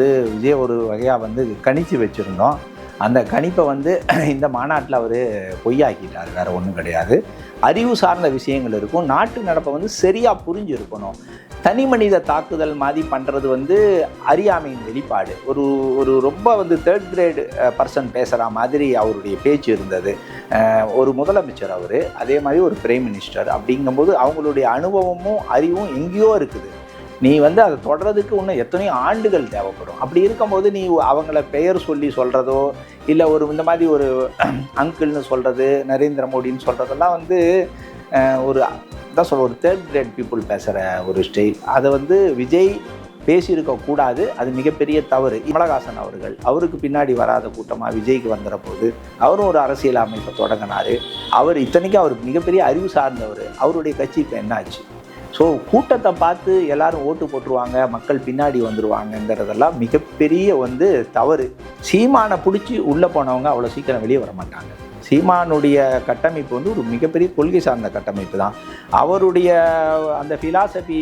வந்து விஜய் ஒரு வகையாக வந்து கணிச்சு வச்சுருந்தோம். அந்த கணிப்பை வந்து இந்த மாநாட்டில் அவர் பொய்யாக்கிட்டார் வேறு ஒன்றும் கிடையாது. அறிவு சார்ந்த விஷயங்கள் இருக்கும். நாட்டு நடப்பை வந்து சரியாக புரிஞ்சிருக்கணும். தனி மனித தாக்குதல் மாதிரி பண்ணுறது வந்து அறியாமையின் வெளிப்பாடு. ஒரு ஒரு ரொம்ப வந்து தேர்ட் கிரேடு பர்சன் பேசுகிற மாதிரி அவருடைய பேச்சு இருந்தது. ஒரு முதலமைச்சர் அவர் அதே மாதிரி ஒரு பிரைம் மினிஸ்டர் அப்படிங்கும்போது அவங்களுடைய அனுபவமும் அறிவும் எங்கேயோ இருக்குது. நீ வந்து அதை தொடர்றதுக்கு இன்னும் எத்தனையோ ஆண்டுகள் தேவைப்படும். அப்படி இருக்கும்போது நீ அவங்கள பெயர் சொல்லி சொல்கிறதோ இல்லை ஒரு இந்த மாதிரி ஒரு அங்கிள்னு சொல்கிறது நரேந்திர மோடின்னு சொல்கிறதெல்லாம் வந்து ஒரு தான் சொல்ல ஒரு தேர்ட் கிரேட் பீப்புள் பேசுகிற ஒரு ஸ்டைல் அதை வந்து விஜய் பேசியிருக்க கூடாது. அது மிகப்பெரிய தவறு. கமலஹாசன் அவர்கள் அவருக்கு பின்னாடி வராத கூட்டமாக விஜய்க்கு வந்துற போது அவரும் ஒரு அரசியல் அமைப்பை தொடங்கினார். அவர் இத்தனைக்கும் அவர் மிகப்பெரிய அறிவு சார்ந்தவர். அவருடைய கட்சி இப்போ என்னாச்சு? ஸோ கூட்டத்தை பார்த்து எல்லாரும் ஓட்டு போட்டுருவாங்க மக்கள் பின்னாடி வந்துடுவாங்கங்கிறதெல்லாம் மிகப்பெரிய வந்து தவறு. சீமானை பிடிச்சி உள்ளே போனவங்க அவ்வளோ சீக்கிரம் வெளியே வர மாட்டாங்க. சீமானுடைய கட்டமைப்பு வந்து ஒரு மிகப்பெரிய கொள்கை சார்ந்த கட்டமைப்பு தான். அவருடைய அந்த ஃபிலாசபி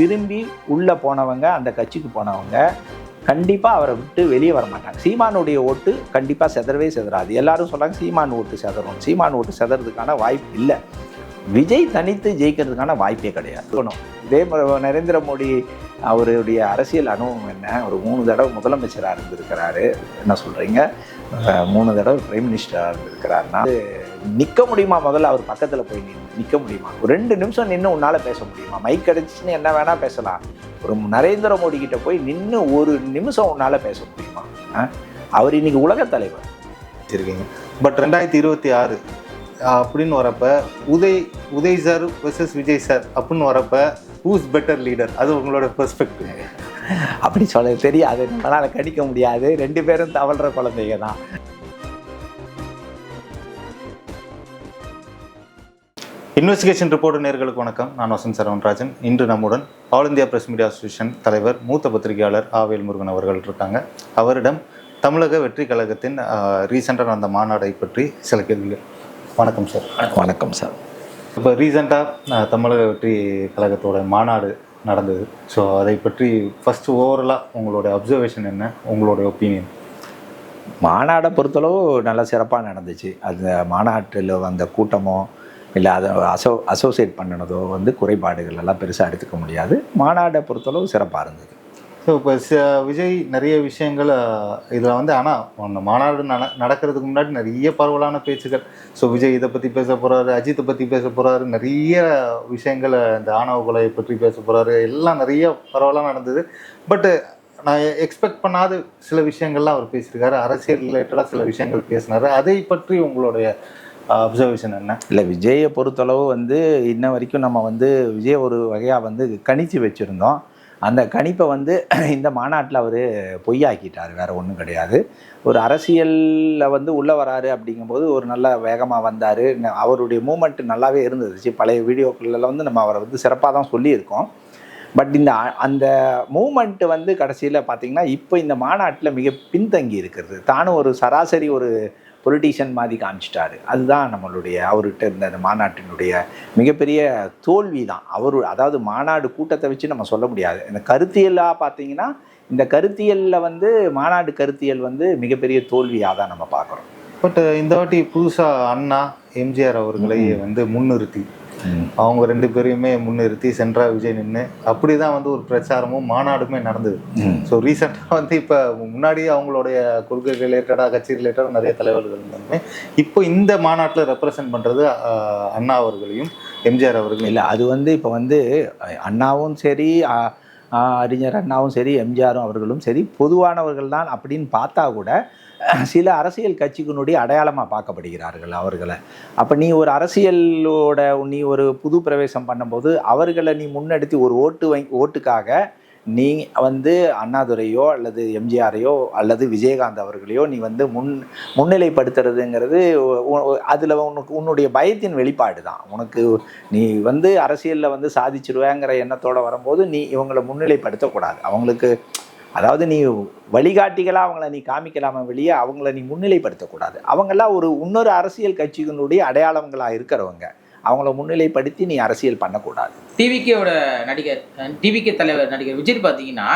விரும்பி உள்ளே போனவங்க அந்த கட்சிக்கு போனவங்க கண்டிப்பாக அவரை விட்டு வெளியே வர மாட்டாங்க. சீமானுடைய ஓட்டு கண்டிப்பாக செதறவே செதறாது. எல்லாரும் சொல்கிறாங்க சீமான் ஓட்டு செதறும். சீமான் ஓட்டு செதறதுக்கான வாய்ப்பு இல்லை. விஜய் தனித்து ஜெயிக்கிறதுக்கான வாய்ப்பே கிடையாது. இதே நரேந்திர மோடி அவருடைய அரசியல் அனுபவம் என்ன? ஒரு மூணு தடவை முதலமைச்சராக இருந்திருக்கிறாரு. என்ன சொல்கிறீங்க மூணு தடவை பிரைம் மினிஸ்டராக இருந்திருக்கிறாருன்னா நிற்க முடியுமா முதல்ல? அவர் பக்கத்தில் போய் நின்று நிற்க முடியுமா? ஒரு ரெண்டு நிமிஷம் நின்று உன்னால் பேச முடியுமா? மைக் கிடச்சின்னு என்ன வேணால் பேசலாம். ஒரு நரேந்திர மோடி கிட்ட போய் நின்று ஒரு நிமிஷம் உன்னால் பேச முடியுமா? அவர் இன்னைக்கு உலகத் தலைவர். வச்சிருக்கீங்க பட் ரெண்டாயிரத்தி இருபத்தி ஆறு அப்படின்னு வரப்ப Uday Uday sir versus Vijay sir அப்படின்னு வரப்ப ஹூஸ் பெட்டர் லீடர் அது உங்களோட பெர்ஸ்பெக்டிவ் அப்படி சொல்ல தெரியாது. நம்மளால் கணிக்க முடியாது. ரெண்டு பேரும் தவழ்கிற குழந்தைங்க தான். இன்வெஸ்டிகேஷன் ரிப்போர்ட் நேர்களுக்கு வணக்கம். நான் வசந்த் சரவணராஜன். இன்று நம்முடன் All India Press Media Association தலைவர் மூத்த பத்திரிகையாளர் ஆவேல் முருகன் அவர்கள் இருக்காங்க. அவரிடம் தமிழக வெற்றி கழகத்தின் ரீசெண்டாக நடந்த மாநாடை பற்றி சில கேள்விகள். வணக்கம் சார். வணக்கம் சார். இப்போ ரீசெண்டாக தமிழக வெற்றி கழகத்தோட மாநாடு நடந்தது. ஸோ அதை பற்றி ஃபஸ்ட்டு ஓவரலாக உங்களோட அப்சர்வேஷன் என்ன? உங்களோட ஒப்பீனியன் மாநாடை பொறுத்தளவு நல்லா சிறப்பாக நடந்துச்சு. அந்த மாநாட்டில் வந்த கூட்டமோ இல்லை அதை அசோ அசோசியேட் பண்ணினதோ வந்து குறைபாடுகள் எல்லாம் பெருசாக எடுத்துக்க முடியாது. மாநாடை பொறுத்தளவு சிறப்பாக இருந்தது. ஸோ இப்போ விஜய் நிறைய விஷயங்கள் இதில் வந்து ஆனால் அந்த மாநாடு நட நடக்கிறதுக்கு முன்னாடி நிறைய பரவலான பேச்சுகள் ஸோ விஜய் இதை பற்றி பேச போகிறாரு அஜித்தை பற்றி பேச போகிறாரு நிறைய விஷயங்களை இந்த ஆணவ கொலையை பற்றி பேச போகிறாரு எல்லாம் நிறைய பரவலாக நடந்தது. பட்டு நான் எக்ஸ்பெக்ட் பண்ணாத சில விஷயங்கள்லாம் அவர் பேசியிருக்காரு. அரசியல் ரிலேட்டடாக சில விஷயங்கள் பேசினார். அதை பற்றி உங்களுடைய அப்சர்வேஷன் என்ன? இல்லை விஜயை பொறுத்தளவு வந்து இன்ன வரைக்கும் நம்ம வந்து விஜய் ஒரு வகையாக வந்து கணிச்சு வச்சுருந்தோம். அந்த கணிப்பை வந்து இந்த மாநாட்டில் அவர் பொய்யாக்கிட்டார் வேறு ஒன்றும் கிடையாது. ஒரு அரசியலில் வந்து உள்ளே வராரு அப்படிங்கும்போது ஒரு நல்ல வேகமாக வந்தார். அவருடைய மூமெண்ட் நல்லாவே இருந்துச்சு பழைய வீடியோக்கள்ல வந்து நம்ம அவரை வந்து சிறப்பாக தான் சொல்லியிருக்கோம். பட் இந்த அந்த மூமெண்ட்டு வந்து கடைசியில் பார்த்தீங்கன்னா இப்போ இந்த மாநாட்டில் மிக பின்தங்கி இருக்கிறது. தானும் ஒரு சராசரி ஒரு பொலிட்டீஷியன் மாதிரி காமிச்சிட்டாரு. அதுதான் நம்மளுடைய அவர்கிட்ட இருந்த அந்த மாநாட்டினுடைய மிகப்பெரிய தோல்வி தான் அவர் அதாவது மாநாடு கூட்டத்தை வச்சு நம்ம சொல்ல முடியாது. இந்த கருத்தியலாக பார்த்தீங்கன்னா இந்த கருத்தியலில் வந்து மாநாடு கருத்தியல் வந்து மிகப்பெரிய தோல்வியாக தான் நம்ம பார்க்குறோம். பட் இந்த வாட்டி புதுசாக அண்ணா எம்ஜிஆர் அவர்களை வந்து முன்னிறுத்தி அவங்க ரெண்டு பேரையுமே முன்னிறுத்தி சென்றா விஜய் நின்று அப்படி தான் வந்து ஒரு பிரச்சாரமும் மாநாடுமே நடந்தது. ஸோ ரீசெண்டாக வந்து இப்போ முன்னாடியே அவங்களுடைய கொள்கை ரிலேட்டடாக கட்சி ரிலேட்டடாக நிறைய தலைவர்கள் இருந்தாலுமே இப்போ இந்த மாநாட்டில் ரெப்ரசன்ட் பண்ணுறது அண்ணா அவர்களையும் எம்ஜிஆர் அவர்களையும். இல்லை அது வந்து இப்போ வந்து அண்ணாவும் சரி அறிஞர் அண்ணாவும் சரி எம்ஜிஆரும் அவர்களும் சரி பொதுவானவர்கள் தான் அப்படின்னு பார்த்தா கூட சில அரசியல் கட்சிகளுடைய அடையாளமாக பார்க்கப்படுகிறார்கள் அவர்களை. அப்போ நீ ஒரு அரசியலோட நீ ஒரு புது பிரவேசம் பண்ணும்போது அவர்களை நீ முன்னெடுத்து ஒரு ஓட்டு வை ஓட்டுக்காக நீ வந்து அண்ணாதுரையோ அல்லது எம்ஜிஆரையோ அல்லது விஜயகாந்த் அவர்களையோ நீ வந்து முன் முன்னிலைப்படுத்துறதுங்கிறது அதில் உனக்கு உன்னுடைய பயத்தின் வெளிப்பாடு தான். உனக்கு நீ வந்து அரசியலில் வந்து சாதிச்சிருவேங்கிற எண்ணத்தோடு வரும்போது நீ இவங்களை முன்னிலைப்படுத்தக்கூடாது. அவங்களுக்கு அதாவது நீ வழிகாட்டிகளாக அவங்கள நீ காமிக்கலாம வெளியே அவங்கள நீ முன்னிலைப்படுத்தக்கூடாது. அவங்கெல்லாம் ஒரு இன்னொரு அரசியல் கட்சிகளுடைய அடையாளங்களாக இருக்கிறவங்க. அவங்கள முன்னிலைப்படுத்தி நீ அரசியல் பண்ணக்கூடாது. டிவிகேவோட நடிகர் டிவிகே தலைவர் நடிகர் விஜய் பார்த்தீங்கன்னா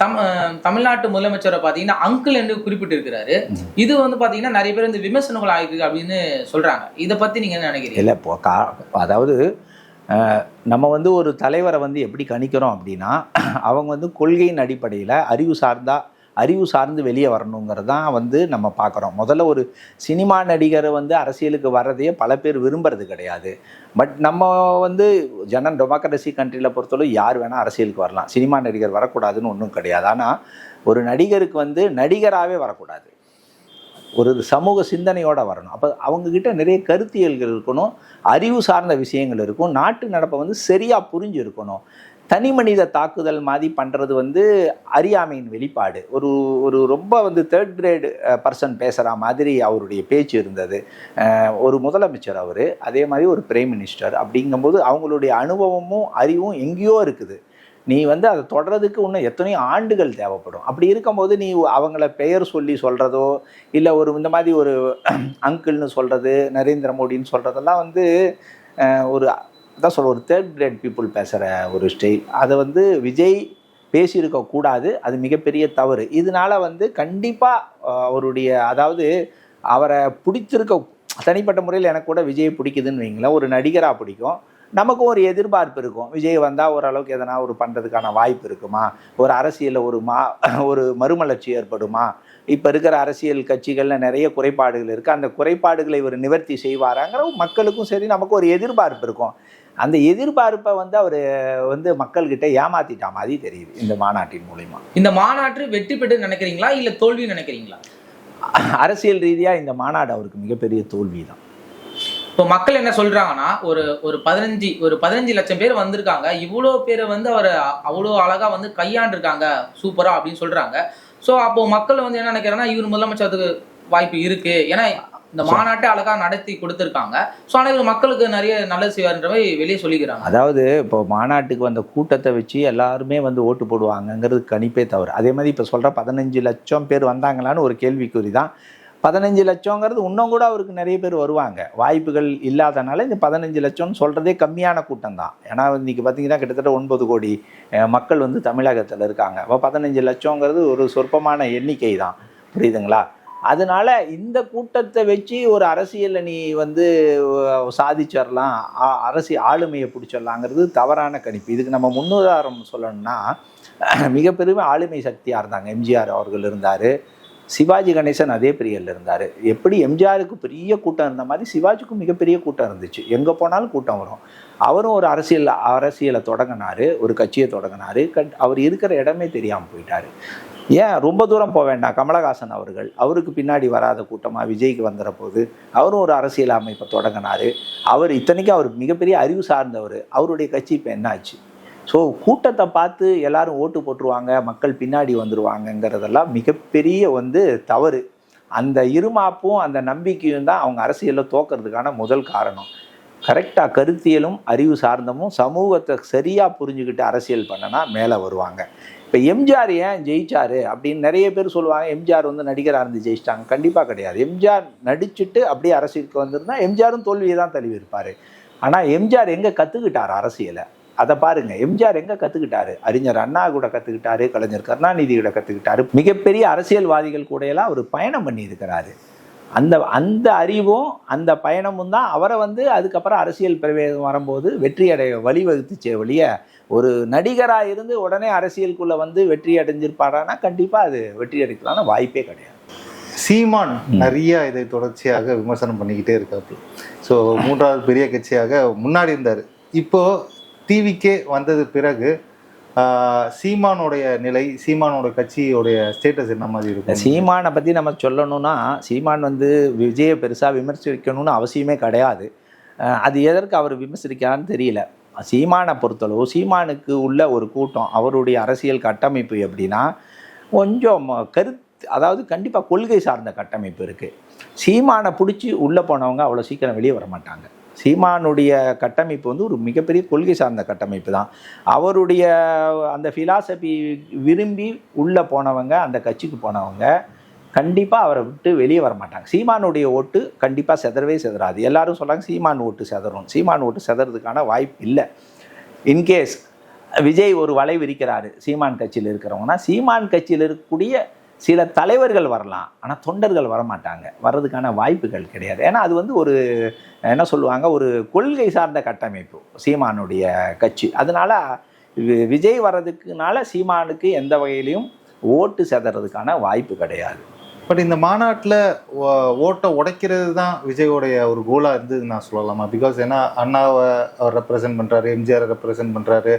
தம் தமிழ்நாட்டு முதலமைச்சரை பாத்தீங்கன்னா அங்கிள் என்று குறிப்பிட்டிருக்கிறாரு. இது வந்து பாத்தீங்கன்னா நிறைய பேர் இந்த விமர்சனங்கள் ஆயிருக்கு அப்படின்னு சொல்றாங்க. இதை பத்தி நீங்க என்ன நினைக்கிறீங்க? இல்லை அதாவது நம்ம வந்து ஒரு தலைவரை வந்து எப்படி கணிக்கிறோம் அப்படின்னா அவங்க வந்து கொள்கையின் அடிப்படையில் அறிவு சார்ந்தா அறிவு சார்ந்து வெளியே வரணுங்கிறது தான் வந்து நம்ம பார்க்குறோம். முதல்ல ஒரு சினிமா நடிகர் வந்து அரசியலுக்கு வர்றதையே பல பேர் விரும்புறது கிடையாது. பட் நம்ம வந்து ஜனன் டெமோக்ரஸி கண்ட்ரியில் பொறுத்தளவு யார் வேணால் அரசியலுக்கு வரலாம். சினிமா நடிகர் வரக்கூடாதுன்னு ஒன்றும் கிடையாது. ஆனால் ஒரு நடிகருக்கு வந்து நடிகராகவே வரக்கூடாது. ஒரு சமூக சிந்தனையோடு வரணும். அப்போ அவங்கக்கிட்ட நிறைய கருத்தியல்கள் இருக்கணும் அறிவு சார்ந்த விஷயங்கள் இருக்கும் நாட்டு நடப்பை வந்து சரியாக புரிஞ்சு இருக்கணும். தனி மனித தாக்குதல் மாதிரி பண்ணுறது வந்து அறியாமையின் வெளிப்பாடு. ஒரு ஒரு ரொம்ப வந்து தேர்ட் கிரேடு பர்சன் பேசுகிற மாதிரி அவருடைய பேச்சு இருந்தது. ஒரு முதலமைச்சர் அவர் அதே மாதிரி ஒரு பிரைம் மினிஸ்டர் அப்படிங்கும்போது அவங்களுடைய அனுபவமும் அறிவும் எங்கேயோ இருக்குது. நீ வந்து அதை தொடர்றதுக்கு இன்னும் எத்தனையோ ஆண்டுகள் தேவைப்படும். அப்படி இருக்கும்போது நீ அவங்கள பெயர் சொல்லி சொல்கிறதோ இல்லை ஒரு இந்த மாதிரி ஒரு அங்கிள்னு சொல்கிறது நரேந்திர மோடின்னு சொல்கிறதெல்லாம் வந்து ஒரு அதான் சொல்ல ஒரு தேர்ட் கிரேட் பீப்புள் பேசுகிற ஒரு ஸ்டைல் அதை வந்து விஜய் பேசியிருக்கக்கூடாது அது மிகப்பெரிய தவறு. இதனால வந்து கண்டிப்பாக அவருடைய அதாவது அவரை பிடிச்சிருக்க தனிப்பட்ட முறையில் எனக்கு கூட விஜய் பிடிக்குதுன்னு வைங்களேன். ஒரு நடிகராக பிடிக்கும். நமக்கும் ஒரு எதிர்பார்ப்பு இருக்கும். விஜய் வந்தால் ஓரளவுக்கு எதனா ஒரு பண்ணுறதுக்கான வாய்ப்பு இருக்குமா? ஒரு அரசியலில் ஒரு மா ஒரு மறுமலர்ச்சி ஏற்படுமா? இப்போ இருக்கிற அரசியல் கட்சிகளில் நிறைய குறைபாடுகள் இருக்குது அந்த குறைபாடுகளை இவர் நிவர்த்தி செய்வாராங்கிற மக்களுக்கும் சரி நமக்கு ஒரு எதிர்பார்ப்பு இருக்கும். அந்த எதிர்பார்ப்பை வந்து அவர் வந்து மக்கள்கிட்ட ஏமாத்திட்டா மாதிரி தெரியுது இந்த மாநாட்டின் மூலிமா இந்த மாநாட்டு வெற்றி பெற்று நினைக்கிறீங்களா? இல்ல தோல்வி நினைக்கிறீங்களா? அரசியல் ரீதியாக இந்த மாநாடு அவருக்கு மிகப்பெரிய தோல்வி தான் இப்போ மக்கள் என்ன சொல்றாங்கன்னா ஒரு ஒரு பதினஞ்சு ஒரு பதினஞ்சு லட்சம் பேர் வந்திருக்காங்க. இவ்வளோ பேரை வந்து அவர் அவ்வளோ அழகா வந்து கையாண்டிருக்காங்க. சூப்பரா அப்படின்னு சொல்றாங்க. ஸோ அப்போ மக்கள் வந்து என்ன நினைக்கிறாங்கன்னா இவர் முதலமைச்சருக்கு வாய்ப்பு இருக்கு. ஏன்னா இந்த மாநாட்டை அழகா நடத்தி கொடுத்துருக்காங்க. ஸோ ஆனால் இவர் மக்களுக்கு நிறைய நல்லது செய்வார்ன்ற மாதிரி வெளியே சொல்லிக்கிறாங்க. அதாவது இப்போ மாநாட்டுக்கு வந்த கூட்டத்தை வச்சு எல்லாருமே வந்து ஓட்டு போடுவாங்கங்கிறது கணிப்பே தவறு. அதே மாதிரி இப்போ சொல்கிற பதினஞ்சு லட்சம் பேர் வந்தாங்களான்னு ஒரு கேள்விக்குறி தான். பதினஞ்சு லட்சங்கிறது இன்னும் கூட அவருக்கு நிறைய பேர் வருவாங்க. வாய்ப்புகள் இல்லாதனால இந்த பதினஞ்சு லட்சம்னு சொல்கிறதே கம்மியான கூட்டம் தான் ஏன்னா இன்றைக்கி பார்த்தீங்கன்னா கிட்டத்தட்ட ஒன்பது கோடி மக்கள் வந்து தமிழகத்தில் இருக்காங்க. அப்போ பதினஞ்சு லட்சங்கிறது ஒரு சொற்பமான எண்ணிக்கை தான் புரியுதுங்களா? அதனால இந்த கூட்டத்தை வச்சு ஒரு அரசியலில் நீ வந்து சாதிச்சிடலாம் அரசி ஆளுமையை பிடிச்சிடலாங்கிறது தவறான கணிப்பு. இதுக்கு நம்ம முன்னுதாரணம் சொல்லணும்னா மிகப்பெரும் ஆளுமை சக்தியாக இருந்தாங்க எம்ஜிஆர் அவர்கள் இருந்தார். சிவாஜி கணேசன் அதே பீரியடில் இருந்தார். எப்படி எம்ஜிஆருக்கு பெரிய கூட்டம் இருந்த மாதிரி சிவாஜிக்கும் மிகப்பெரிய கூட்டம் இருந்துச்சு. எங்கே போனாலும் கூட்டம் வரும். அவரும் ஒரு அரசியல் அரசியலை தொடங்கினார் ஒரு கட்சியை தொடங்கினார். கட் அவர் இருக்கிற இடமே தெரியாமல் போயிட்டார். ஏன்? ரொம்ப தூரம் போக வேண்டாம். கமலஹாசன் அவர்கள் அவருக்கு பின்னாடி வராத கூட்டமாக விஜய்க்கு வந்துற போது அவரும் ஒரு அரசியல் அமைப்பை தொடங்கினார். அவர் இத்தனைக்கும் அவர் மிகப்பெரிய அறிவு சார்ந்தவர். அவருடைய கட்சி இப்போ என்னாச்சு? ஸோ கூட்டத்தை பார்த்து எல்லாரும் ஓட்டு போட்டுருவாங்க மக்கள் பின்னாடி வந்துருவாங்கங்கிறதெல்லாம் மிகப்பெரிய வந்து தவறு. அந்த இருமாப்பும் அந்த நம்பிக்கையும் தான் அவங்க அரசியலில் தோக்கிறதுக்கான முதல் காரணம். கரெக்டாக கருத்தியலும் அறிவு சார்ந்தமும் சமூகத்தை சரியாக புரிஞ்சுக்கிட்டு அரசியல் பண்ணனா மேலே வருவாங்க. இப்போ எம்ஜிஆர் ஏன் ஜெயிச்சாரு அப்படின்னு நிறைய பேர் சொல்லுவாங்க எம்ஜிஆர் வந்து நடிகராக இருந்து ஜெயிச்சிட்டாங்க. கண்டிப்பாக கிடையாது. எம்ஜிஆர் நடிச்சுட்டு அப்படியே அரசியலுக்கு வந்திருந்தா எம்ஜிஆரும் தோல்வியை தான் தழுவிருப்பார் ஆனால் எம்ஜிஆர் எங்கே கற்றுக்கிட்டார் அரசியலை? அதை பாருங்க. எம்ஜிஆர் எங்கே கற்றுக்கிட்டாரு அறிஞர் அண்ணா கூட கற்றுக்கிட்டாரு கலைஞர் கருணாநிதி கூட கற்றுக்கிட்டாரு மிகப்பெரிய அரசியல்வாதிகள் கூடயெல்லாம் அவர் பயணம் பண்ணியிருக்கிறாரு. அந்த அந்த அறிவும் அந்த பயணமும் தான் அவரை வந்து அதுக்கப்புறம் அரசியல் பிரவேசம் வரும்போது வெற்றி அடைய வழிவகுத்துச்சே ஒழிய ஒரு நடிகராக இருந்து உடனே அரசியலுக்குள்ளே வந்து வெற்றி அடைஞ்சிருப்பாரானா கண்டிப்பாக அது வெற்றி அடைக்கலான வாய்ப்பே கிடையாது. சீமான் நிறைய இதை தொடர்ச்சியாக விமர்சனம் பண்ணிக்கிட்டே இருக்காப்புல. ஸோ மூன்றாவது பெரிய கட்சியாக முன்னாடி இருந்தார். இப்போ டிவிக்கே வந்தது பிறகு சீமானுடைய நிலை சீமானோட கட்சியோடைய ஸ்டேட்டஸ் என்ன மாதிரி இருக்கும்? சீமானை பற்றி நம்ம சொல்லணும்னா சீமான் வந்து விஜயை பெருசாக விமர்சிக்கணும்னு அவசியமே கிடையாது. அது எதற்கு அவர் விமர்சிக்கிறான்னு தெரியல. சீமானை பொறுத்தளவு சீமானுக்கு உள்ள ஒரு கூட்டம் அவருடைய அரசியல் கட்டமைப்பு எப்படின்னா கொஞ்சம் கருத்து அதாவது கண்டிப்பாக கொள்கை சார்ந்த கட்டமைப்பு இருக்குது சீமானை பிடிச்சி உள்ளே போனவங்க அவ்வளோ சீக்கிரம் வெளியே வர மாட்டாங்க சீமானுடைய கட்டமைப்பு வந்து ஒரு மிகப்பெரிய கொள்கை சார்ந்த கட்டமைப்பு தான். அவருடைய அந்த ஃபிலாசபி விரும்பி உள்ளே போனவங்க அந்த கட்சிக்கு போனவங்க கண்டிப்பாக அவரை விட்டு வெளியே வர மாட்டாங்க. சீமானுடைய ஓட்டு கண்டிப்பாக செதறவே செதறாது. எல்லாரும் சொல்கிறாங்க சீமான் ஓட்டு செதறும். சீமான் ஓட்டு செதறதுக்கான வாய்ப்பு இல்லை. இன்கேஸ் விஜய் ஒரு வலை விரிக்கிறாரு சீமான் கட்சியில் இருக்கிறவங்கன்னா சீமான் கட்சியில் இருக்கக்கூடிய சில தலைவர்கள் வரலாம் ஆனால் தொண்டர்கள் வரமாட்டாங்க. வர்றதுக்கான வாய்ப்புகள் கிடையாது. ஏன்னா அது வந்து ஒரு என்ன சொல்லுவாங்க ஒரு கொள்கை சார்ந்த கட்டமைப்பு சீமானுடைய கட்சி. அதனால வி- விஜய் வர்றதுக்குனால சீமானுக்கு எந்த வகையிலையும் ஓட்டு செதறதுக்கான வாய்ப்பு கிடையாது. பட் இந்த மாநாட்டில் ஓட்டை உடைக்கிறது தான் விஜயோடைய ஒரு கோலாக இருந்தது நான் சொல்லலாமா? பிகாஸ் ஏன்னா அண்ணாவை அவர் ரெப்ரசென்ட் பண்ணுறாரு எம்ஜிஆர் ரெப்ரசென்ட் பண்ணுறாரு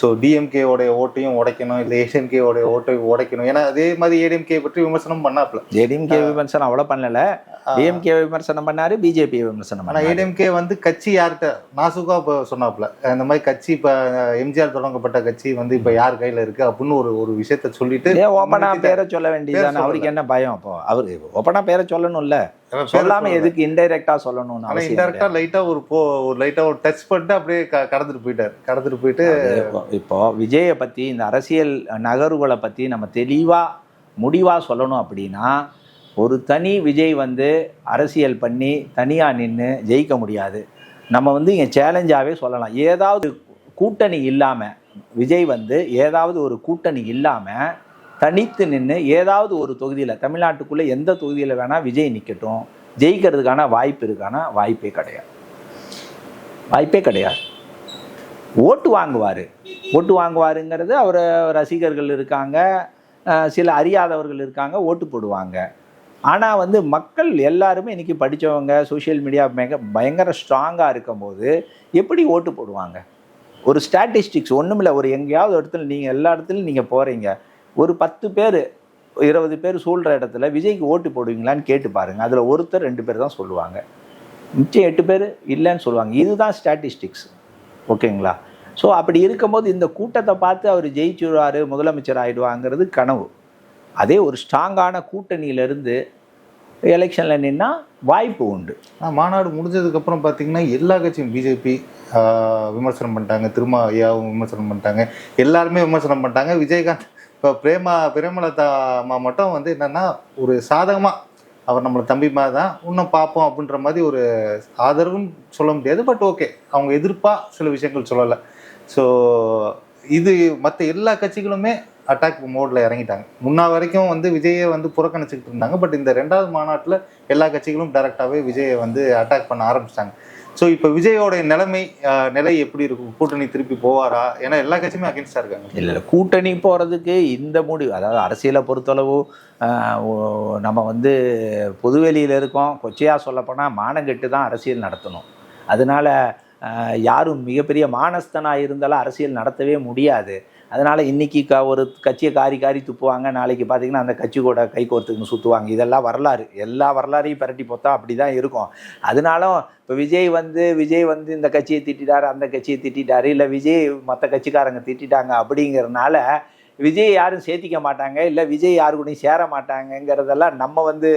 ஸோ டிஎம்கேவோடைய ஓட்டையும் உடைக்கணும் இல்லை ஏடிஎம்கேவோடைய ஓட்டையும் உடைக்கணும். ஏன்னா அதே மாதிரி ஏடிஎம்கே பற்றி விமர்சனம் பண்ணாப்ல ஏடிஎம்கே விமர்சனம் அவ்வளோ பண்ணல. டிஎம்கே விமர்சனம் பண்ணாரு பிஜேபி விமர்சனம் ஆனால் ஏடிஎம்கே வந்து கட்சி யார்கிட்ட? நாசுக்கா இப்போ சொன்னாப்ல இந்த மாதிரி கட்சி இப்போ எம்ஜிஆர் தொடங்கப்பட்ட கட்சி வந்து இப்போ யார் கையில் இருக்கு? அப்படின்னு ஒரு ஒரு விஷயத்த சொல்லிட்டு ஏன் ஓப்பனா பேரை சொல்ல சொல்லல. அவருக்கு என்ன பயம் அப்போ? அவரு ஓப்பனா பேரை சொல்லணும்ல. சொல்லாம எதுக்கு இன்டைரக்டா சொல்லணும்னு ஆனால் இன்டெரக்டா கிடையாது. லைட்டா ஒரு போ ஒரு லைட்டா ஒரு டச் பண்ணிட்டு அப்படியே க- கடந்துட்டு போயிட்டாரு. கடந்துட்டு போயிட்டு இப்போ- விஜயை பத்தி இந்த அரசியல் நகர்வுகளை பத்தி நம்ம தெளிவா முடிவா சொல்லணும் அப்படின்னா ஒரு தனி விஜய் வந்து அரசியல் பண்ணி தனியா நின்று ஜெயிக்க முடியாது. நம்ம வந்து இங்கே சேலஞ்சாவே சொல்லலாம். ஏதாவது கூட்டணி இல்லாம விஜய் வந்து ஏதாவது ஒரு கூட்டணி இல்லாம தனித்து நின்று ஏதாவது ஒரு தொகுதியில் தமிழ்நாட்டுக்குள்ளே எந்த தொகுதியில் வேணால் விஜய் நிற்கட்டும் ஜெயிக்கிறதுக்கான வாய்ப்பு இருக்கானா? வாய்ப்பே கிடையாது. வாய்ப்பே கிடையாது. ஓட்டு வாங்குவார். ஓட்டு வாங்குவாருங்கிறது அவர் ரசிகர்கள் இருக்காங்க. சில அறியாதவர்கள் இருக்காங்க ஓட்டு போடுவாங்க. ஆனால் வந்து மக்கள் எல்லாருமே இன்றைக்கி படித்தவங்க சோஷியல் மீடியா மிக பயங்கர ஸ்ட்ராங்காக இருக்கும்போது எப்படி ஓட்டு போடுவாங்க? ஒரு ஸ்டாட்டிஸ்டிக்ஸ் ஒன்றுமில்ல ஒரு எங்கேயாவது இடத்துல நீங்கள் எல்லா இடத்துலையும் நீங்கள் போகிறீங்க ஒரு பத்து பேர் இருபது பேர் சூழ்கிற இடத்துல விஜய்க்கு ஓட்டு போடுவீங்களான்னு கேட்டு பாருங்கள் அதில் ஒருத்தர் ரெண்டு பேர் தான் சொல்லுவாங்க. மிச்சம் எட்டு பேர் இல்லைன்னு சொல்லுவாங்க. இதுதான் ஸ்டாட்டிஸ்டிக்ஸ் ஓகேங்களா? ஸோ அப்படி இருக்கும்போது இந்த கூட்டத்தை பார்த்து அவர் ஜெயிச்சுடுவார் முதலமைச்சர் ஆகிடுவாங்கிறது கனவு. அதே ஒரு ஸ்ட்ராங்கான கூட்டணியிலிருந்து எலெக்ஷனில் நின்னா வாய்ப்பு உண்டு. ஆனால் மாநாடு முடிஞ்சதுக்கப்புறம் பார்த்தீங்கன்னா எல்லா கட்சியும் பிஜேபி விமர்சனம் பண்ணிட்டாங்க. திருமா ஐயாவும் விமர்சனம் பண்ணிட்டாங்க. எல்லாருமே விமர்சனம் பண்ணிட்டாங்க. விஜயகாந்த் இப்போ பிரேமா பிரேமலதா அம்மா மட்டும் வந்து என்னன்னா ஒரு சாதகமா அவர் நம்மளை தம்பி மாதிரி தான் இன்னும் பார்ப்போம் அப்படின்ற மாதிரி ஒரு ஆதரவும் சொல்ல முடியாது. பட் ஓகே அவங்க எதிர்ப்பாக சில விஷயங்கள் சொல்லலை. ஸோ இது மற்ற எல்லா கட்சிகளுமே அட்டாக் மோட்ல இறங்கிட்டாங்க. முன்னா வரைக்கும் வந்து விஜயை வந்து புறக்கணிச்சுக்கிட்டு இருந்தாங்க. பட் இந்த ரெண்டாவது மாநாட்டில் எல்லா கட்சிகளும் டைரக்டாகவே விஜயை வந்து அட்டாக் பண்ண ஆரம்பிச்சிட்டாங்க. ஸோ இப்போ விஜயோட நிலைமை நிலை எப்படி இருக்கும்? கூட்டணி திருப்பி போவாரா? ஏன்னா எல்லா கட்சியுமே அகேன்ஸ்டாக இருக்காங்க. இல்லை இல்லை. கூட்டணி போகிறதுக்கு இந்த முடிவு அதாவது அரசியலை பொறுத்தளவு நம்ம வந்து பொதுவெளியில் இருக்கோம். கொச்சையாக சொல்லப்போனால் மானங்கெட்டு தான் அரசியல் நடத்தணும். அதனால் யாரும் மிகப்பெரிய மானஸ்தனாக இருந்தாலும் அரசியல் நடத்தவே முடியாது. அதனால் இன்றைக்கி க ஒரு கட்சியை காரி காரி துப்புவாங்க. நாளைக்கு பார்த்தீங்கன்னா அந்த கட்சி கூட கை கோர்த்துக்குன்னு சுற்றுவாங்க இதெல்லாம் வரலாறு. எல்லா வரலாறையும் பிரட்டி பார்த்தா அப்படி தான் இருக்கும். அதனாலும் இப்போ விஜய் வந்து விஜய் வந்து இந்த கட்சியை திட்டாரு அந்த கட்சியை திட்டாரு இல்லை விஜய் மற்ற கட்சிக்காரங்க திட்டிட்டாங்க அப்படிங்கிறனால விஜய் யாரும் சேர்த்திக்க மாட்டாங்க. இல்லை விஜய் யாரு கூடயும் சேர மாட்டாங்கங்கிறதெல்லாம் நம்ம வந்து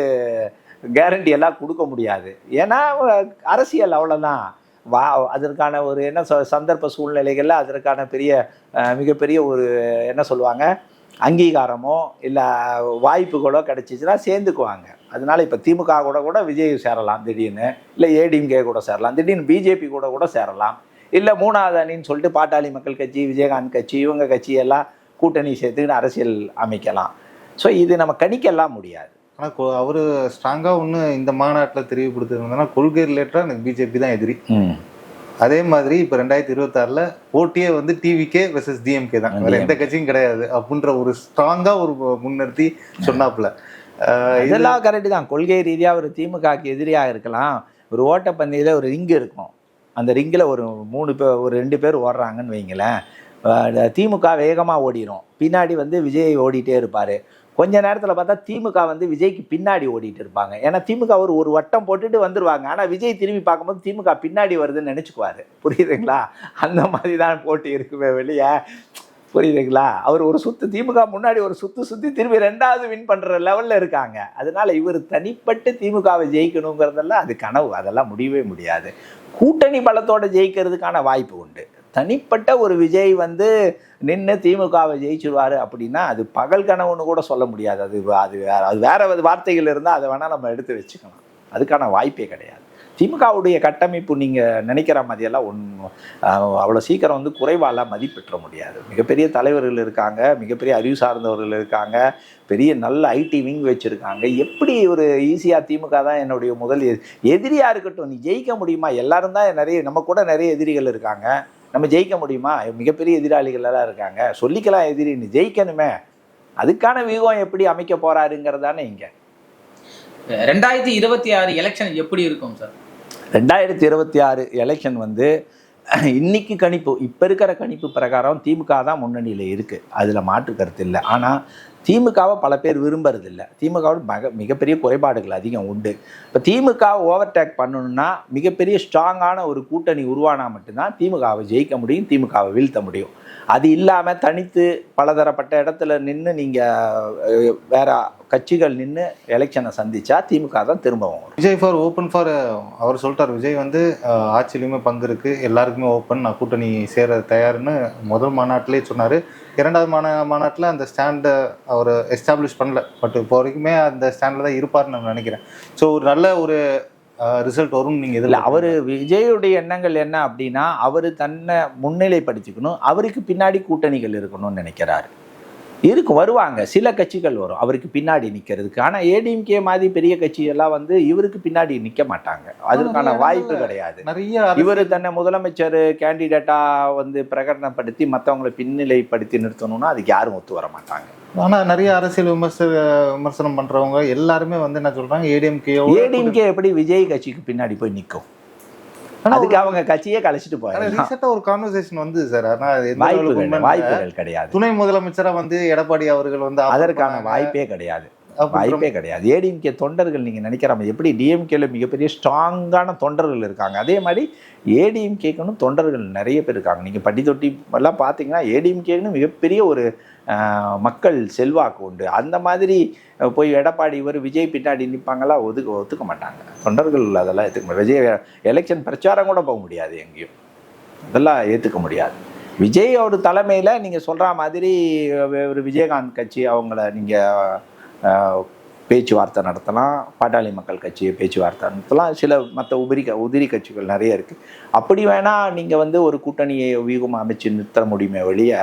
கேரண்டி எல்லாம் கொடுக்க முடியாது. ஏன்னா அரசியல் அவ்வளோதான் வா அதற்கான ஒரு என்ன சந்தர்ப்ப சூழ்நிலைகளில் அதற்கான பெரிய மிகப்பெரிய ஒரு என்ன சொல்லுவாங்க அங்கீகாரமோ இல்லை வாய்ப்புகளோ கிடைச்சிச்சுன்னா சேர்ந்துக்குவாங்க. அதனால இப்போ திமுக கூட கூட விஜய் சேரலாம் திடீர்னு இல்லை ஏடிஎம்கே கூட சேரலாம் திடீர்னு பிஜேபி கூட கூட சேரலாம் இல்லை மூணாவது அணின்னு சொல்லிட்டு பாட்டாளி மக்கள் கட்சி விஜயகாந்த் கட்சி இவங்க கட்சி எல்லாம் கூட்டணி சேர்த்துக்கிட்டு அரசியல் அமைக்கலாம். ஸோ இது நம்ம கணிக்கலாம் முடியாது. ஆனால் அவர் ஸ்ட்ராங்காக ஒன்று இந்த மாநாட்டில் தெரியப்படுத்திருந்ததுன்னா கொள்கை ரிலேட்டடாக எனக்கு பிஜேபி தான் எதிரி. அதே மாதிரி இப்போ ரெண்டாயிரத்தி இருபத்தாறில் போட்டியே வந்து டிவிக்கே வெர்சஸ் டிஎம்கே தான். வேற எந்த கட்சியும் கிடையாது. அப்படின்ற ஒரு ஸ்ட்ராங்காக ஒரு முன்னிறுத்தி சொன்னாப்புல. இதெல்லாம் கரெக்டு தான். கொள்கை ரீதியாக ஒரு திமுகக்கு எதிரியாக இருக்கலாம். ஒரு ஓட்டப்பந்தயில் ஒரு ரிங்கு இருக்கும். அந்த ரிங்கில் ஒரு மூணு பேர் ஒரு ரெண்டு பேர் ஓடுறாங்கன்னு வைங்களேன். திமுக வேகமாக ஓடிடும் பின்னாடி வந்து விஜய் ஓடிட்டே இருப்பார். கொஞ்ச நேரத்தில் பார்த்தா திமுக வந்து விஜய்க்கு பின்னாடி ஓடிட்டு இருப்பாங்க. ஏன்னா திமுக ஒரு ஒரு வட்டம் போட்டுட்டு வந்துருவாங்க. ஆனால் விஜய் திரும்பி பார்க்கும்போது திமுக பின்னாடி வருதுன்னு நினச்சிக்குவாரு. புரியுதுங்களா? அந்த மாதிரி தான் போட்டி இருக்குமே வெளியே. புரியுதுங்களா? அவர் ஒரு சுத்து திமுக முன்னாடி ஒரு சுத்து சுத்தி திரும்பி ரெண்டாவது வின் பண்ற லெவல்ல இருக்காங்க. அதனால இவர் தனிப்பட்டு திமுகவை ஜெயிக்கணுங்கிறதெல்லாம் அது கனவு. அதெல்லாம் முடியவே முடியாது. கூட்டணி பலத்தோட ஜெயிக்கிறதுக்கான வாய்ப்பு உண்டு. தனிப்பட்ட ஒரு விஜய் வந்து நின்று திமுகவை ஜெயிச்சிருவாரு அப்படின்னா அது பகல் கனவுன்னு கூட சொல்ல முடியாது. அது அது வேற அது வேற வார்த்தைகள் இருந்தால் அதை வேணால் நம்ம எடுத்து வச்சுக்கலாம். அதுக்கான வாய்ப்பே கிடையாது. திமுகவுடைய கட்டமைப்பு நீங்கள் நினைக்கிற மாதிரியெல்லாம் ஒன்றும் அவ்வளோ சீக்கிரம் வந்து குறைவாலாம் மதிப்பெற்ற முடியாது. மிகப்பெரிய தலைவர்கள் இருக்காங்க மிகப்பெரிய அறிவு சார்ந்தவர்கள் இருக்காங்க பெரிய நல்ல ஐடி விங் வச்சுருக்காங்க. எப்படி ஒரு ஈஸியாக திமுக தான் என்னுடைய முதல் எதிரியாக இருக்கட்டும். நீ ஜெயிக்க முடியுமா? எல்லாரும் தான் நிறைய நம்ம கூட நிறைய எதிரிகள் இருக்காங்க. நம்ம ஜெயிக்க முடியுமா? மிகப்பெரிய எதிராளிகள் எல்லாம் இருக்காங்க. சொல்லிக்கலாம் எதிரி நீ ஜெயிக்கணுமே. அதுக்கான வியூகம் எப்படி அமைக்க போறாருங்கிறதானே இங்க. ரெண்டாயிரத்தி இருபத்தி ஆறு எலெக்ஷன் எப்படி இருக்கும் சார் ரெண்டாயிரத்தி இருபத்தி ஆறு எலெக்ஷன் வந்து இன்னைக்கு கணிப்பு இப்போ இருக்கிற கணிப்பு பிரகாரம் திமுக தான் முன்னணியில் இருக்குது அதில் மாற்று கருத்து இல்லை. ஆனால் திமுகவை பல பேர் விரும்புறதில்ல திமுகவோட மக மிகப்பெரிய குறைபாடுகள் அதிகம் உண்டு. இப்போ திமுகவை ஓவர்டேக் பண்ணணும்னா மிகப்பெரிய ஸ்ட்ராங்கான ஒரு கூட்டணி உருவானா மட்டும்தான் திமுகவை ஜெயிக்க முடியும் திமுகவை வீழ்த்த முடியும். அது இல்லாமல் தனித்து பலதரப்பட்ட இடத்துல நின்று நீங்கள் வேற கட்சிகள் நின்று எலெக்ஷனை சந்திச்சா திமுக தான் திரும்பவும் வரும். விஜய் ஃபார் ஓப்பன் ஃபார் அவர் சொல்லிட்டார் விஜய் வந்து அஹ், ஆட்சியிலுமே பங்கு இருக்கு எல்லாருக்குமே ஓப்பன் நான் கூட்டணி சேர தயார்னு முதல் மாநாட்டிலே சொன்னார். இரண்டாவது மாநா மாநாட்டில் அந்த ஸ்டாண்டை அவர் எஸ்டாப்ளிஷ் பண்ணல. பட் இப்போ வரைக்குமே அந்த ஸ்டாண்டில் தான் இருப்பார்னு நான் நினைக்கிறேன். ஸோ ஒரு நல்ல ஒரு ரிசல்ட் வரும்னு நீங்கள் இதில் அவரு விஜயுடைய எண்ணங்கள் என்ன அப்படின்னா அவரு தன்னை முன்னிலைப்படுத்திக்கணும் அவருக்கு பின்னாடி கூட்டணிகள் இருக்கணும்னு நினைக்கிறாரு. இருக்கும் வருவாங்க. சில கட்சிகள் வரும். அவருக்கு பின்னாடி நிக்கிறதுக்கு. ஆனா ஏடிஎம்கே மாதிரி பெரிய கட்சி எல்லாம் வந்து இவருக்கு பின்னாடி நிக்க மாட்டாங்க. அதற்கான வாய்ப்பு கிடையாது. நிறைய இவர் தன்னை முதலமைச்சர் கேண்டிடேட்டா வந்து பிரகடனப்படுத்தி மற்றவங்களை பின்னிலைப்படுத்தி நிறுத்தணும்னா அதுக்கு யாரும் ஒத்து வர மாட்டாங்க. ஆனால் நிறைய அரசியல் விமர்ச விமர்சனம் பண்ணுறவங்க எல்லாருமே வந்து என்ன சொல்கிறாங்க ஏடிஎம்கேயோ ஏடிஎம்கே எப்படி விஜய் கட்சிக்கு பின்னாடி போய் நிற்கும் அதுக்கு அவங்க கட்சியே கழிச்சிட்டு ரீசெண்டாக ஒரு கான்வர்சேஷன் வந்து சார் அளவுக்கு வாய்ப்புகள் கிடையாது. துணை முதலமைச்சரா வந்து எடப்பாடி அவர்கள் வந்து அதற்கான. வாய்ப்பே கிடையாது. வாய்ப்பே கிடையாது. ஏடிஎம்கே தொண்டர்கள் நீங்கள் நினைக்கிற மாதிரி எப்படி டிஎம்கேல மிகப்பெரிய ஸ்ட்ராங்கான தொண்டர்கள் இருக்காங்க. அதே மாதிரி ஏடிஎம்கேக்குன்னு தொண்டர்கள் நிறைய பேர் இருக்காங்க. நீங்கள் பட்டி தொட்டி எல்லாம் பார்த்தீங்கன்னா ஏடிஎம்கேன்னு மிகப்பெரிய ஒரு மக்கள் செல்வாக்கு உண்டு. அந்த மாதிரி போய் எடப்பாடி இவர் விஜய் பின்னாடி நிற்பாங்களா ஒதுக்க ஒத்துக்க மாட்டாங்க. தொண்டர்கள் அதெல்லாம் ஏற்றுக்க மாட்டாங்க விஜய் எலெக்ஷன் பிரச்சாரம் கூட போக முடியாது எங்கேயும். அதெல்லாம் ஏற்றுக்க முடியாது. விஜய் ஒரு தலைமையில் நீங்கள் சொல்கிற மாதிரி ஒரு விஜயகாந்த் கட்சி அவங்கள நீங்கள் பேச்சுவார்த்தை நடத்தலாம் பாட்டாளி மக்கள் கட்சியை பேச்சுவார்த்தை நடத்தலாம் சில மற்ற உதிரி உதிரி கட்சிகள் நிறைய இருக்குது அப்படி வேணால் நீங்கள் வந்து ஒரு கூட்டணியை வியூகம் அமைச்சு நிறுத்த முடியுமே வெளிய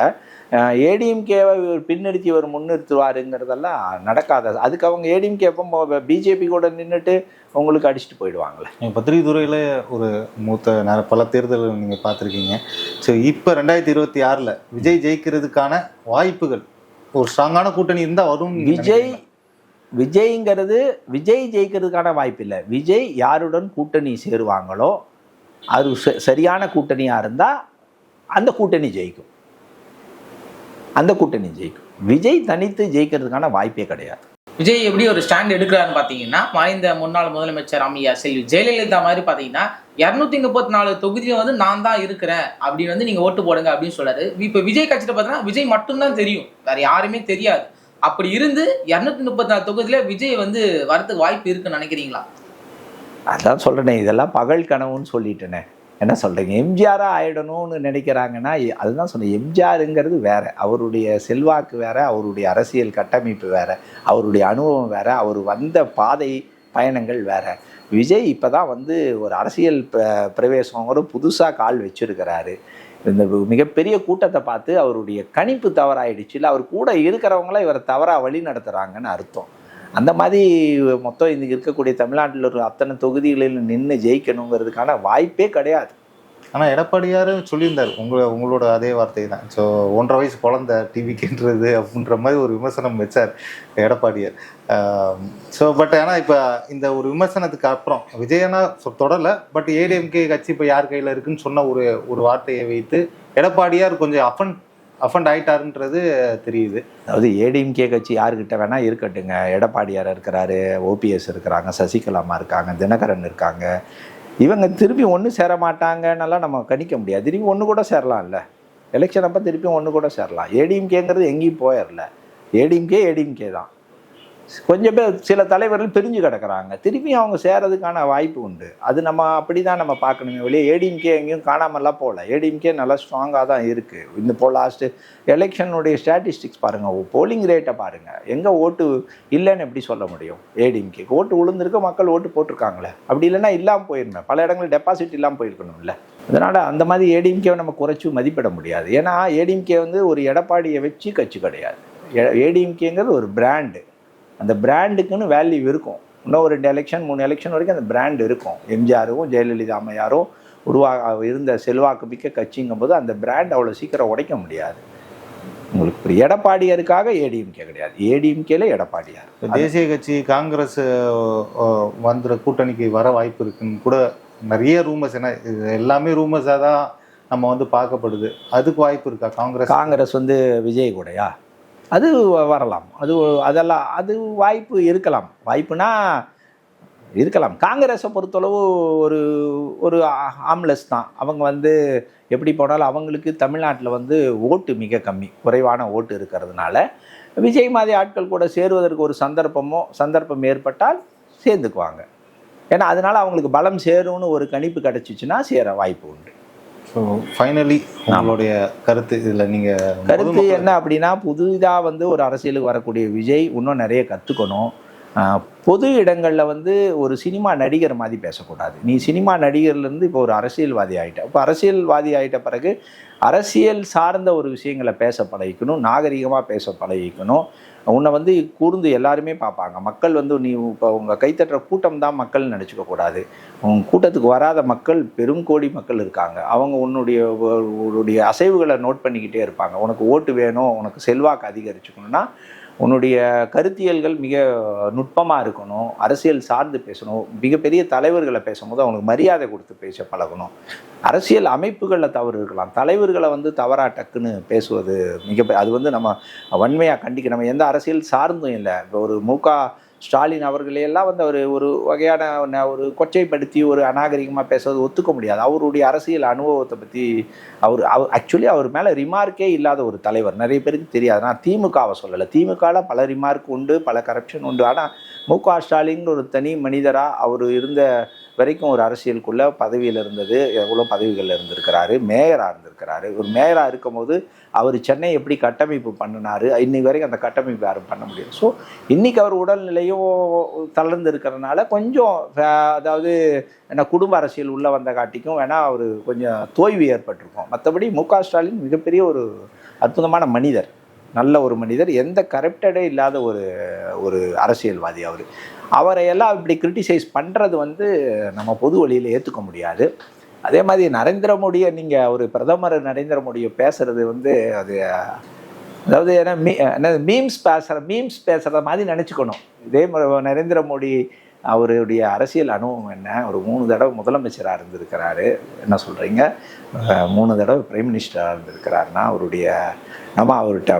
ஏடிஎம்கேவை பின்னிறுத்தி அவர் முன்னிறுத்துவாருங்கிறதெல்லாம் நடக்காத அதுக்கு அவங்க ஏடிஎம்கே எப்போ பிஜேபி கூட நின்றுட்டு உங்களுக்கு அடிச்சுட்டு போயிடுவாங்களே. பத்திரிகை துறையில் ஒரு மூத்த பல தேர்தல்கள் நீங்கள் பார்த்துருக்கீங்க. ஸோ இப்போ ரெண்டாயிரத்தி இருபத்தி ஆறில் விஜய் ஜெயிக்கிறதுக்கான வாய்ப்புகள் ஒரு ஸ்ட்ராங்கான கூட்டணி இருந்தால் வரும் விஜய் விஜய்ங்கிறது விஜய் ஜெயிக்கிறதுக்கான வாய்ப்பு இல்லை விஜய் யாருடன் கூட்டணி சேருவாங்களோ அது ச- சரியான கூட்டணியாக இருந்தால் அந்த கூட்டணி ஜெயிக்கும். அந்த கூட்டணி ஜெயிக்கும். விஜய் தனித்து ஜெயிக்கிறதுக்கான வாய்ப்பே கிடையாது. விஜய் எப்படி ஒரு ஸ்டாண்ட் எடுக்கிறாருன்னு பார்த்தீங்கன்னா மறைந்த முன்னாள் முதலமைச்சர் அம்மையா செல்வி ஜெயலலிதா மாதிரி பார்த்தீங்கன்னா இரநூத்தி முப்பத்தி நாலு தொகுதியில் வந்து நான் தான் இருக்கிறேன் அப்படின்னு வந்து நீங்கள் ஓட்டு போடுங்க அப்படின்னு சொல்றாரு இப்போ விஜய் கட்சியில் பார்த்தீங்கன்னா விஜய் மட்டும்தான் தெரியும். வேற யாருமே தெரியாது. அப்படி இருந்து இரநூத்தி முப்பத்தி நாலு தொகுதியில விஜய் வந்து வரதுக்கு வாய்ப்பு இருக்குன்னு நினைக்கிறீங்களா? அதான் சொல்றேனே இதெல்லாம் பகல் கனவுன்னு சொல்லிட்டேனே. என்ன சொல்கிறீங்க எம்ஜிஆராக ஆயிடணும்னு நினைக்கிறாங்கன்னா அதுதான் சொன்னேன். எம்ஜிஆருங்கிறது வேறு அவருடைய செல்வாக்கு வேற அவருடைய அரசியல் கட்டமைப்பு வேற அவருடைய அனுபவம் வேற அவர் வந்த பாதை பயணங்கள் வேற. விஜய் இப்போ தான் வந்து ஒரு அரசியல் ப- பிரவேசம் புதுசாக கால் வச்சிருக்கிறாரு. இந்த மிகப்பெரிய கூட்டத்தை பார்த்து அவருடைய கணிப்பு தவறாயிடுச்சு. இல்லை அவர் கூட இருக்கிறவங்கள இவரை தவறாக வழி நடத்துகிறாங்கன்னு அர்த்தம். அந்த மாதிரி மொத்தம் இன்னைக்கு இருக்கக்கூடிய தமிழ்நாட்டில் ஒரு அத்தனை தொகுதிகளில் நின்று ஜெயிக்கணுங்கிறதுக்கான வாய்ப்பே கிடையாது. ஆனால் எடப்பாடியார் சொல்லியிருந்தார். உங்களை உங்களோட அதே வார்த்தை தான் ஸோ ஒன்றரை வயசு குழந்த டிவிக்குன்றது அப்படின்ற மாதிரி ஒரு விமர்சனம் வச்சார் எடப்பாடியார். ஸோ பட் ஆனால் இப்போ இந்த ஒரு விமர்சனத்துக்கு அப்புறம் விஜயனா சொ- தொடரல பட் ஏடிஎம்கே கட்சி இப்போ யார் கையில் இருக்குன்னு சொன்ன ஒரு ஒரு வார்த்தையை வைத்து எடப்பாடியார் கொஞ்சம் அஃபன் அஃபண்ட் ஆயிட்டாருன்றது தெரியுது. அதாவது ஏடிஎம்கே கட்சி யாருக்கிட்ட வேணால் இருக்கட்டுங்க. எடப்பாடியார் இருக்கிறாரு ஓபிஎஸ் இருக்கிறாங்க சசிகலாமா இருக்காங்க தினகரன் இருக்காங்க. இவங்க திருப்பி ஒன்று சேர மாட்டாங்கன்னெல்லாம் நம்ம கணிக்க முடியாது. திருப்பி ஒன்று கூட சேரலாம்ல. எலெக்ஷன் அப்போ திருப்பி ஒன்று கூட சேரலாம். ஏடிஎம்கேங்கிறது எங்கேயும் போயிடல ஏடிஎம்கே ஏடிஎம்கே தான். கொஞ்சம் பேர் சில தலைவர்கள் பிரிஞ்சு கிடக்கிறாங்க. திருப்பி அவங்க சேரதுக்கான வாய்ப்பு உண்டு. அது நம்ம அப்படி தான் நம்ம பார்க்கணுமே வெளியே ஏடிஎம்கே எங்கேயும் காணாமலாம் போகல. ஏடிஎம்கே நல்லா ஸ்ட்ராங்காக தான் இருக்குது இந்த இப்போ லாஸ்ட்டு எலெக்ஷனுடைய ஸ்டாட்டிஸ்டிக்ஸ் பாருங்கள் போலிங் ரேட்டை பாருங்கள் எங்கே ஓட்டு இல்லைன்னு எப்படி சொல்ல முடியும்? ஏடிஎம்கே ஓட்டு விழுந்திருக்க மக்கள் ஓட்டு போட்டிருக்காங்களே. அப்படி இல்லைன்னா இல்லாமல் போயிருந்தேன் பல இடங்களில் டெபாசிட் இல்லாமல் போயிருக்கணும்ல. அதனால் அந்த மாதிரி ஏடிஎம்கேவை நம்ம குறைச்சி மதிப்பிட முடியாது. ஏன்னா ஏடிஎம்கே வந்து ஒரு எடப்பாடியை வச்சு கட்சி கிடையாது. ஏடிஎம்கேங்கிறது ஒரு பிராண்டு அந்த பிராண்டுக்குன்னு வேல்யூ இருக்கும். இன்னும் ஒரு ரெண்டு எலெக்ஷன் மூணு எலெக்ஷன் வரைக்கும் அந்த பிராண்ட் இருக்கும். எம்ஜிஆரும் ஜெயலலிதா அம்மையாரும் உருவா இருந்த செல்வாக்கு மிக்க கட்சிங்கும் போது அந்த பிராண்ட் அவ்வளோ சீக்கிரம் உடைக்க முடியாது. உங்களுக்கு ஒரு எடப்பாடியாருக்காக ஏடிஎம்கே கிடையாது. ஏடிஎம்கேல எடப்பாடியார். இப்ப தேசிய கட்சி காங்கிரஸ் அஹ், வந்துற கூட்டணிக்கு வர வாய்ப்பு இருக்குன்னு கூட நிறைய ரூமர்ஸ் ஏன்னா இது எல்லாமே ரூமர்ஸாக தான் நம்ம வந்து பார்க்கப்படுது. அதுக்கு வாய்ப்பு இருக்கா காங்கிரஸ்? காங்கிரஸ் வந்து விஜய் கூடயா? அது வரலாம். அது அதெல்லாம் அது வாய்ப்பு இருக்கலாம். வாய்ப்புனா இருக்கலாம். காங்கிரஸை பொறுத்தளவு ஒரு ஒரு ஆம்லெஸ் தான். அவங்க வந்து எப்படி போனாலும் அவங்களுக்கு தமிழ்நாட்டில் வந்து ஓட்டு மிக கம்மி. குறைவான ஓட்டு இருக்கிறதுனால விஜய் மாதிரி ஆட்கள் கூட சேருவதற்கு ஒரு சந்தர்ப்பமோ சந்தர்ப்பம் ஏற்பட்டால் சேர்ந்துக்குவாங்க. ஏன்னா அதனால் அவங்களுக்கு பலம் சேரும்னு ஒரு கணிப்பு கிடச்சிச்சின்னா சேர வாய்ப்பு உண்டு. ஸோ ஃபைனலி உங்களுடைய கருத்து இதில் நீங்கள் கருத்து என்ன அப்படின்னா புதிதாக வந்து ஒரு அரசியலுக்கு வரக்கூடிய விஜய் இன்னும் நிறைய கற்றுக்கணும் பொது இடங்களில் வந்து ஒரு சினிமா நடிகர் மாதிரி பேசக்கூடாது. நீ சினிமா நடிகர்லேருந்து இப்போ ஒரு அரசியல்வாதி ஆகிட்ட இப்போ அரசியல்வாதி ஆகிட்ட பிறகு அரசியல் சார்ந்த ஒரு விஷயங்களை பேச பழகிக்கணும் நாகரிகமாக பேச பழகிக்கணும். உன்னை வந்து கூர்ந்து எல்லாருமே பார்ப்பாங்க. மக்கள் வந்து நீ இப்போ உங்கள் கைத்தட்டுற கூட்டம் தான் மக்கள் நினச்சிக்க கூடாது. உன் கூட்டத்துக்கு வராத மக்கள் பெருங்கோடி மக்கள் இருக்காங்க. அவங்க உன்னுடைய உன்னுடைய அசைவுகளை நோட் பண்ணிக்கிட்டே இருப்பாங்க. உனக்கு ஓட்டு வேணும் உனக்கு செல்வாக்கு அதிகரிச்சுக்கணும்னா உன்னுடைய கருத்தியல்கள் மிக நுட்பமாக இருக்கணும் அரசியல் சார்ந்து பேசணும் மிகப்பெரிய தலைவர்களை பேசும்போது அவங்களுக்கு மரியாதை கொடுத்து பேச பழகணும். அரசியல் அமைப்புகளில் தவறு இருக்கலாம். தலைவர்களை வந்து தவறா டக்குன்னு பேசுவது மிக அது வந்து நம்ம வன்மையாக கண்டிக்க நம்ம எந்த அரசியல் சார்ந்தும் இல்லை. இப்போ ஒரு முக ஸ்டாலின் அவர்களையெல்லாம் வந்து அவர் ஒரு வகையான ஒரு கொச்சைப்படுத்தி ஒரு அநாகரிகமாக பேசுவது ஒத்துக்க முடியாது. அவருடைய அரசியல் அனுபவத்தை பற்றி அவர் அவர் ஆக்சுவலி அவர் மேலே ரிமார்க்கே இல்லாத ஒரு தலைவர். நிறைய பேருக்கு தெரியாது. நான் திமுகவை சொல்லலை. திமுகவில் பல ரிமார்க் உண்டு பல கரப்ஷன் உண்டு. ஆனால் மு க ஸ்டாலின் ஒரு தனி மனிதராக அவர் இருந்த வரைக்கும் ஒரு அரசியலுக்குள்ள பதவியில் இருந்தது எவ்வளோ பதவிகளில் இருந்திருக்கிறாரு மேயராக இருந்திருக்கிறாரு. ஒரு மேயராக இருக்கும்போது அவர் சென்னை எப்படி கட்டமைப்பு பண்ணினார் இன்னைக்கு வரைக்கும் அந்த கட்டமைப்பு யாரும் பண்ண முடியாது ஸோ இன்றைக்கி அவர் உடல்நிலையும் தளர்ந்து இருக்கிறதுனால கொஞ்சம் அதாவது என்ன குடும்ப அரசியல் உள்ளே வந்த காட்டிக்கும் வேணால் அவர் கொஞ்சம் தோய்வு ஏற்பட்டிருக்கும். மற்றபடி மு க ஸ்டாலின் மிகப்பெரிய ஒரு அற்புதமான மனிதர். நல்ல ஒரு மனிதர். எந்த கரப்டடே இல்லாத ஒரு ஒரு அரசியல்வாதி அவர். அவரை எல்லாம் இப்படி கிரிட்டிசைஸ் பண்ணுறது வந்து நம்ம பொது வழியில் ஏற்றுக்க முடியாது. அதே மாதிரி நரேந்திர மோடியை நீங்கள் ஒரு பிரதமர் நரேந்திர மோடியை பேசுறது வந்து அது அதாவது ஏன்னா மீ என்னது மீம்ஸ் பேசுகிற மீம்ஸ் பேசுகிற மாதிரி நினச்சிக்கணும். இதே மாதிரி நரேந்திர மோடி அவருடைய அரசியல் அனுபவம் என்ன? ஒரு மூணு தடவை முதலமைச்சராக இருந்திருக்கிறாரு. என்ன சொல்கிறீங்க மூணு தடவை பிரைம் மினிஸ்டராக இருந்திருக்கிறாருன்னா அவருடைய நம்ம அவர்கிட்ட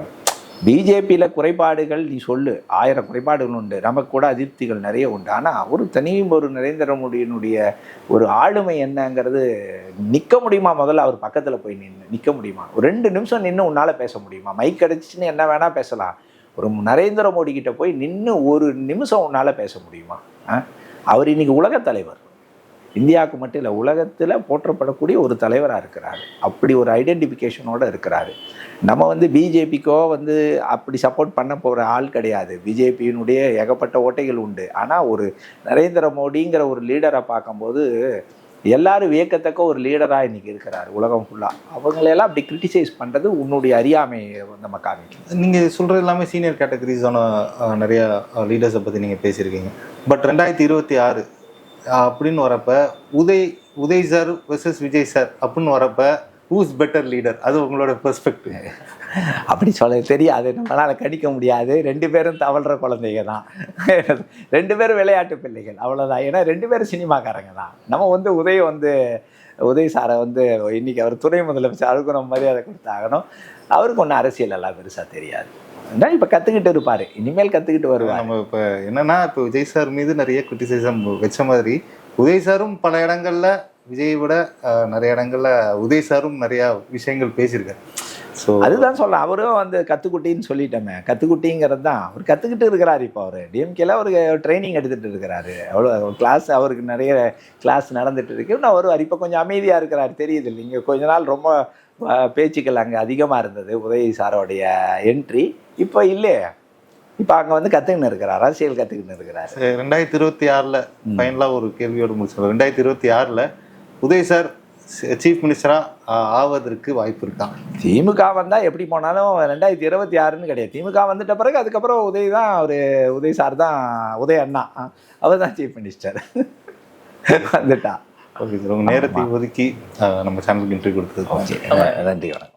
பிஜேபியில் குறைபாடுகள் நீ சொல்லு. ஆயிரம் குறைபாடுகள் உண்டு. நமக்கு கூட அதிருப்திகள் நிறைய உண்டு. ஆனால் அவர் தனியும் ஒரு நரேந்திர மோடியினுடைய ஒரு ஆளுமை என்னங்கிறது நிற்க முடியுமா முதல்ல? அவர் பக்கத்தில் போய் நின்று நிற்க முடியுமா? ஒரு ரெண்டு நிமிஷம் நின்று உன்னால் பேச முடியுமா? மைக் கிடச்சிச்சின்னு என்ன வேணால் பேசலாம். ஒரு நரேந்திர மோடி கிட்ட போய் நின்று ஒரு நிமிஷம் உன்னால் பேச முடியுமா? அவர் இன்னைக்கு உலகத் தலைவர். இந்தியாவுக்கு மட்டும் இல்லை உலகத்தில் போற்றப்படக்கூடிய ஒரு தலைவராக இருக்கிறார். அப்படி ஒரு ஐடென்டிஃபிகேஷனோடு இருக்கிறாரு. நம்ம வந்து பிஜேபிக்கோ வந்து அப்படி சப்போர்ட் பண்ண போகிற ஆள் கிடையாது. பிஜேபியினுடைய ஏகப்பட்ட ஓட்டைகள் உண்டு. ஆனால் ஒரு நரேந்திர மோடிங்கிற ஒரு லீடரை பார்க்கும்போது எல்லாரும் வியக்கத்தக்க ஒரு லீடராக இன்னைக்கு இருக்கிறார் உலகம் ஃபுல்லாக அவங்களெல்லாம் அப்படி கிரிட்டிசைஸ் பண்ணுறது உன்னுடைய அறியாமையை நம்ம காமிக்கும் நீங்கள் சொல்கிறது எல்லாமே சீனியர் கேட்டகரிஸான நிறையா லீடர்ஸை பற்றி நீங்கள் பேசியிருக்கீங்க. பட் ரெண்டாயிரத்தி இருபத்தி ஆறு அப்படின்னு வரப்ப Uday Uday sir versus Vijay sir அப்படின்னு வரப்ப ஹூஸ் பெட்டர் லீடர் அது உங்களோட பெர்ஸ்பெக்டிவ் அப்படி சொல்ல தெரியாது. நம்மளால் கணிக்க முடியாது. ரெண்டு பேரும் தவழ்கிற குழந்தைங்க தான். ரெண்டு பேரும் விளையாட்டு பிள்ளைகள். அவ்வளோதான் ஏன்னா ரெண்டு பேரும் சினிமாக்காரங்க தான். நம்ம வந்து உதய வந்து உதய் சாரை வந்து இன்னைக்கு அவர் துணை முதலமைச்சர் அவருக்கு நம்ம மரியாதை கொடுத்தாகணும். அவருக்கு ஒன்றும் அரசியல் எல்லாம் பெருசாக தெரியாது. ஆனால் இப்போ கற்றுக்கிட்டு இருப்பார். இனிமேல் கற்றுக்கிட்டு வருவார். நம்ம இப்போ என்னன்னா இப்போ விஜய் சார் மீது நிறைய கிரிட்டிசிசம் வச்ச மாதிரி உதய் சாரும் பல இடங்கள்ல விஜயை விட நிறைய இடங்கள்ல உதய் சாரும் நிறைய விஷயங்கள் பேசியிருக்காரு. ஸோ அதுதான் சொல்ல அவரும் வந்து கத்துக்குட்டின்னு சொல்லிட்டோமே. கத்துக்குட்டிங்கிறது தான். அவர் கத்துக்கிட்டு இருக்கிறாரு இப்போ அவர். டிஎம்கேல அவருக்கு ட்ரைனிங் எடுத்துட்டு இருக்கிறாரு. அவ்வளோ கிளாஸ் அவருக்கு நிறைய கிளாஸ் நடந்துட்டு இருக்கு. இன்னும் அவர் இப்போ கொஞ்சம் அமைதியாக இருக்கிறாரு. தெரியுது இல்லைங்க கொஞ்ச நாள் ரொம்ப பேச்சுக்கள் அங்கே அதிகமாக இருந்தது உதய் சாரோடைய என்ட்ரி இப்போ இல்லையே இப்போ அங்கே வந்து கற்றுக்கின்னு இருக்கிறார் அரசியல் கற்றுக்கின்னு இருக்கிறார். ரெண்டாயிரத்தி இருபத்தி ஆறில் ஃபைனலாக ஒரு கேள்வியோடு முடிச்சிடலாம் ரெண்டாயிரத்தி இருபத்தி ஆறில் உதய் சார் சீஃப் மினிஸ்டராக ஆவதற்கு வாய்ப்பு இருக்கா? திமுக வந்தால் எப்படி போனாலும் ரெண்டாயிரத்தி இருபத்தி ஆறுன்னு கிடையாது. திமுக வந்துட்ட பிறகு அதுக்கப்புறம் உதய் தான் அவர் உதய் சார் தான் உதய் அண்ணா. அவர் தான் சீஃப் மினிஸ்டர் வந்துட்டா. ஓகே சார் உங்கள் நேரத்தை ஒதுக்கி நம்ம சேனலுக்கு இன்டர்வியூ கொடுத்தது நன்றி வணக்கம்.